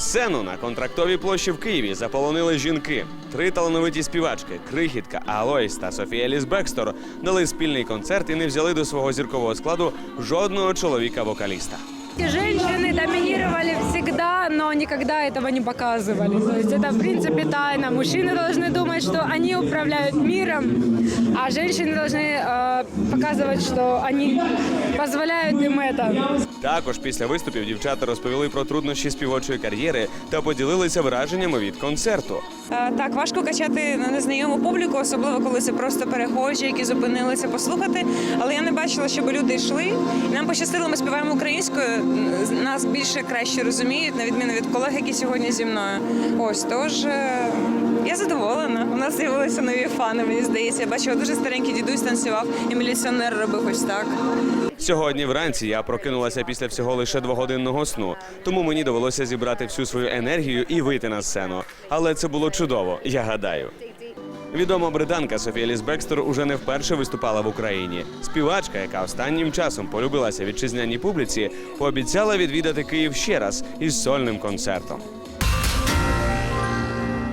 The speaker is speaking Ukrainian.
Сцену на контрактовій площі в Києві заполонили жінки. Три талановиті співачки Крихітка, Алойс та Софія Ліс Бекстор дали спільний концерт і не взяли до свого зіркового складу жодного чоловіка-вокаліста. Жінки домінували но никогда этого не показывали. То есть это, в принципе, тайна. Мужчины должны думать, что они управляют миром, а женщины должны э, показывать, что они позволяют им это. Також після виступів дівчата розповіли про труднощі співочої кар'єри та поділилися враженнями від концерту. Е, Так, важко качати на незнайому публіку, особливо коли це просто перехожі, які зупинилися послухати. Але я не бачила, щоб люди йшли. І Нам пощастило, ми співаємо українською. Нас більше краще розуміють, на відміну від колег, які сьогодні зі мною. Ось тож е, я задоволена. У нас з'явилися нові фани. Мені здається, я бачила дуже старенький дідусь танцював, і міліціонер робив ось так. Сьогодні вранці я прокинулася після всього лише двогодинного сну, тому мені довелося зібрати всю свою енергію і вийти на сцену. Але це було чудово, я гадаю. Відома британка Софія Ліс Бекстер уже не вперше виступала в Україні. Співачка, яка останнім часом полюбилася вітчизняній публіці, пообіцяла відвідати Київ ще раз із сольним концертом.